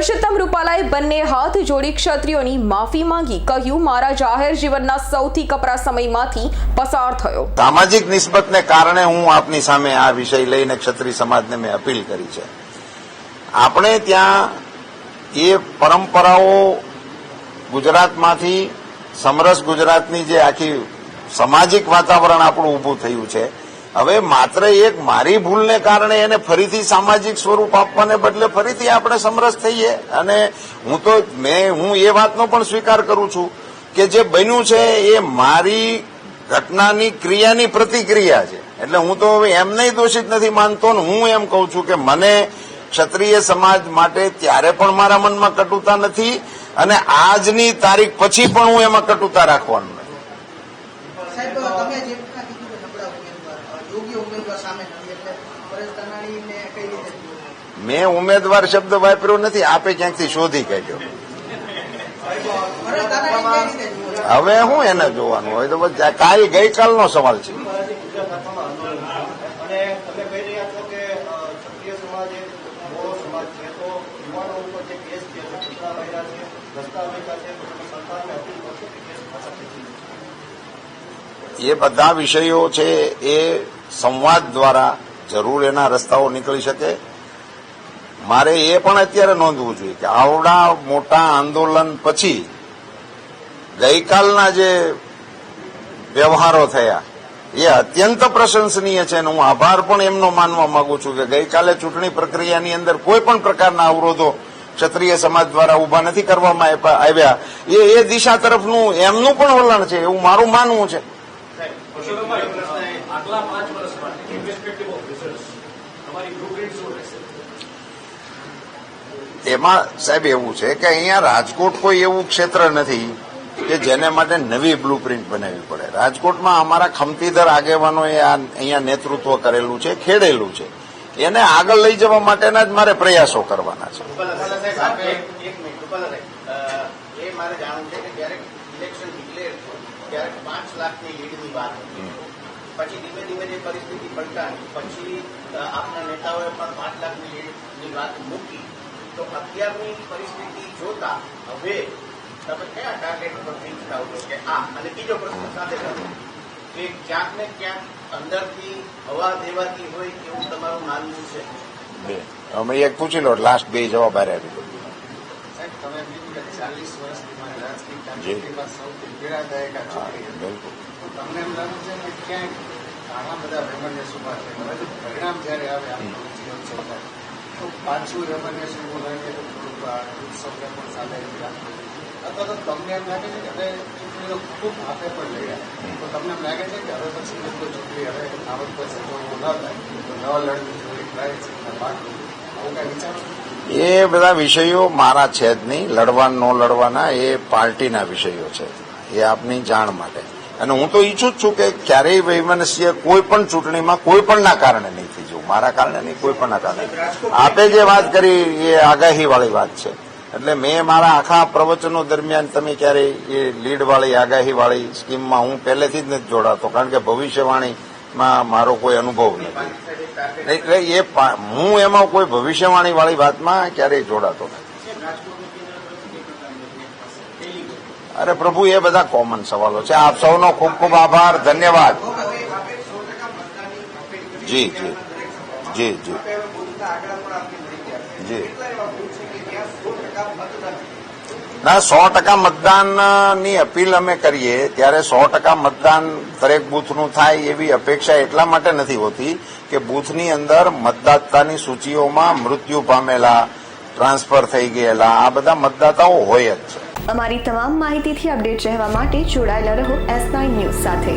પરસોત્તમ રૂપાલાએ બંને હાથ જોડી ક્ષત્રિયોની માફી માંગી. કહ્યું, મારા જાહેર જીવનના સૌથી કપરા સમયમાંથી પસાર થયો. સામાજિક નિસ્બતને કારણે હું આપની સામે આ વિષય લઈને ક્ષત્રિય સમાજને મેં અપીલ કરી છે. આપણે ત્યાં એ પરંપરાઓ ગુજરાતમાંથી, સમરસ ગુજરાતની જે આખી સામાજિક વાતાવરણ આપણું ઊભું થયું છે હવે માત્ર એક મારી ભૂલને કારણે એને ફરીથી સામાજિક સ્વરૂપ આપવાને બદલે ફરીથી આપણે સમરસ થઈએ. અને હું તો, મેં, હું એ વાતનો પણ સ્વીકાર કરું છું કે જે બન્યું છે એ મારી ઘટનાની ક્રિયાની પ્રતિક્રિયા છે. એટલે હું તો હવે એમને દોષિત નથી માનતો ને હું એમ કહું છું કે મને ક્ષત્રિય સમાજ માટે ત્યારે પણ મારા મનમાં કટુતા નથી અને આજની તારીખ પછી પણ હું એમાં કટુતા રાખવાનું નથી સાહેબ તમે જે રીતના કીધું કે નબળા ઉમેદવાર અ, યોગ્ય ઉમેદવાર સામે નથી એટલે પરેશ ધાનાણીને કઈ રીતે જોયું? મેં ઉમેદવાર શબ્દ વાપર્યો નથી, આપે ક્યાંકથી શોધી કાઢ્યો? હવે હું એને જોવાનું હોય તો કાલ ગઈકાલનો સવાલ છે એ બધા વિષયો છે એ સંવાદ દ્વારા જરૂર એના રસ્તાઓ નીકળી શકે મારે એ પણ અત્યારે નોંધવું જોઈએ કે આવડા મોટા આંદોલન પછી ગઈકાલના જે વ્યવહારો થયા, એ અત્યંત પ્રશંસનીય છે અને હું આભાર પણ એમનો માનવા માંગુ છું કે ગઈકાલે ચૂંટણી પ્રક્રિયાની અંદર કોઈ પણ પ્રકારના અવરોધો ક્ષત્રિય સમાજ દ્વારા ઊભા નથી કરવામાં આવ્યા. એ એ દિશા તરફનું એમનું પણ વલણ છે, એવું મારું માનવું છે આગલા પાંચ વર્ષ માટે ઇન્વેસ્ટિગેટિવ ઓફ રિઝલ્ટ તમારી બ્લુપ્રિન્ટ શું રહેશે એમાં સાહેબ એવું છે કે અહીંયા રાજકોટ કોઈ એવું ક્ષેત્ર નથી કે જેને માટે નવી બ્લુપ્રિન્ટ બનાવવી પડે. રાજકોટમાં અમારા ખમતીદર આગેવાનોએ આ અહીંયા નેતૃત્વ કરેલું છે ખેડેલું છે. એને આગળ લઈ જવા માટેના જ મારે પ્રયાસો કરવાના છે. પછી ધીમે ધીમે જે પરિસ્થિતિ પલટાણી પછી આપના નેતાઓએ પણ પાંચ લાખની લીડની વાત મૂકી. તો અત્યારની પરિસ્થિતિ જોતા હવે તમે કયા ટાર્ગેટ ઉપર થિંક થાવ છો કે આ? અને બીજો પ્રશ્ન સાથે કરો કે ક્યાંક ને ક્યાંક અંદરથી હવા દેવાતી હોય એવું તમારું માનવું છે? બે. અમે એક પૂછી લો લાસ્ટ બે જવાબ હારે આપી દો તમે કીધું ચાલીસ વર્ષથી મારી રાજકીય સૌથી પીડાદાયક. બિલકુલ. તમને એમ લાગે છે કે ક્યાંક ઘણા બધા ભ્રમણને છે? પરિણામ જ્યારે આવે આપણું જીવન એ બધા વિષયો મારા છે જ નહીં. લડવા ન લડવાના એ પાર્ટીના વિષયો છે. એ આપની જાણ માટે. અને હું તો ઈચ્છું જ છું કે ક્યારેય વૈમનસ્ય કોઈ પણ ચૂંટણીમાં કોઈ પણના કારણે નહીં થઈ મારા કારણે નહીં, કોઈ પણના કારણે આપે જે વાત કરી, એ આગાહી વાળી વાત છે. એટલે મેં મારા આખા પ્રવચનો દરમિયાન તમે ક્યારેય એ લીડવાળી, આગાહીવાળી આગાહી વાળી સ્કીમમાં હું પહેલેથી જ નથી જોડાતો, કારણ કે ભવિષ્યવાણીમાં મારો કોઈ અનુભવ નથી. એટલે એ હું એમાં કોઈ ભવિષ્યવાણી વાળી વાતમાં ક્યારેય જોડાતો નથી. અરે પ્રભુ, એ બધા કોમન સવાલો છે. આપ સૌનો ખૂબ ખૂબ આભાર. ધન્યવાદ. જી જી. જી જી. જી. ના સો ટકા મતદાનની અપીલ અમે કરીએ ત્યારે સો ટકા મતદાન દરેક બૂથનું થાય એવી અપેક્ષા એટલા માટે નથી હોતી કે બૂથની અંદર મતદાતાની સૂચિઓમાં મૃત્યુ પામેલા ટ્રાન્સફર થઈ ગયેલા આ બધા મતદાતાઓ હોય જ છે. અમારી તમામ માહિતીથી અપડેટ રહેવા માટે જોડાયેલા રહો એસ નાઇન ન્યૂઝ સાથે.